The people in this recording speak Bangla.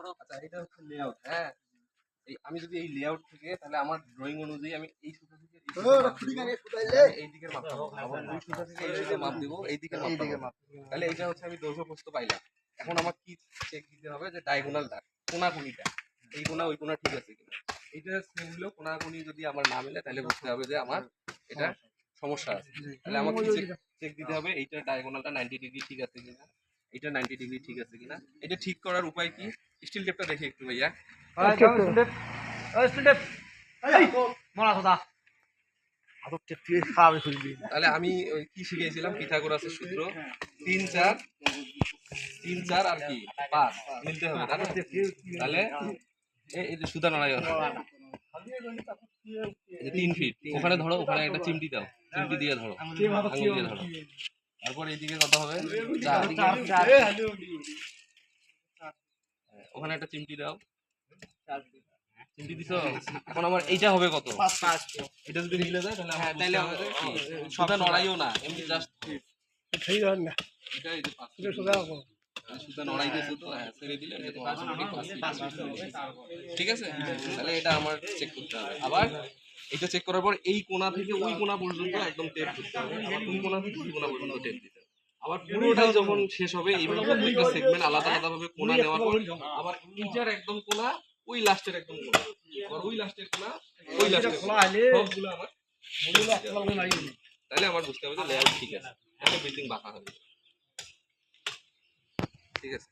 করো আচ্ছা এটা হচ্ছে লেআউট হ্যাঁ? এই আমি যদি এই লেআউট থেকে তাহলে আমার ড্রয়িং অনুযায়ী আমি এই সুতা থেকে এই মাপ দিব। এই সুতা থেকে দিকে মাপ দিব। এই দিকের মাপ পাবো। তাহলে এটা হচ্ছে আমি দৈর্ঘ্য প্রস্থ পাইলাম। এখন আমার কি চেক দিতে হবে যে ডায়াগোনালটা কোনাকুনিটা? এই কোনা ওই কোনা ঠিক আছে কিনা? এইটা সেম হলেও কোনাকুনি যদি আমার না মেলে তাহলে বুঝতে হবে যে আমার এটা সমস্যা আছে। তাহলে আমাকে চেক দিতে হবে এইটা ডায়াগোনালটা নাইনটি ডিগ্রি ঠিক আছে কিনা? এটা নাইনটি ডিগ্রি ঠিক আছে কিনা? এটা ঠিক করার উপায় কি? স্টিল টেপটা দেখি একটু ভাইয়া। তাহলে আমি ওই কি শিখেছিলাম পিথাগোরাসের সূত্র। তিন চার তিন চার আর কি? পাঁচ। মিলতে হবে? তাহলে এই- এই যে সুতা নড়াই তিন ফিট ওখানে ধরো ওখানে একটা চিমটি দাও। চিমটি দিয়ে ধরো। আঙুল দিয়ে ধরো। তারপর এইদিকে কত হবে? চার। ওখানে একটা চিমটি দাও। চিমটি দিছো? এখন আমার এইটা হবে কত? এটা যদি মিলে যায় তাহলে আমার তাহলে হবে। সুতা নড়াইও না এমনি জাস্ট এটা এই যে পাঁচ feet। সুতা নড়াই তো হ্যাঁ ছেড়ে দিলে হয়ে। ঠিক আছে? তাহলে এটা আমার চেক করতে হবে। আবার এটা চেক করার পর এই কোণা থেকে ওই কোণা পর্যন্ত একদম টেপ করতে হবে। আবার ওই কোণা থেকে ওই কোণা পর্যন্ত টেপ দিতে হবে। আবার পুরোটাই যখন শেষ হবে এইভাবে প্রত্যেকটা সেগমেন্ট আলাদা আলাদা ভাবে কোনা নেওয়ার পর আবার এইটার একদম কোনা ওই লাস্টের একদম কোনা। আর ওই লাস্টের কোনা ওই লাস্টের কোনা। সবগুলো আমার তাহলে আমার বুঝতে হবে যে লেআউট ঠিক আছে। তাহলে বিল্ডিং বাঁকা হবে ঠিক আছে?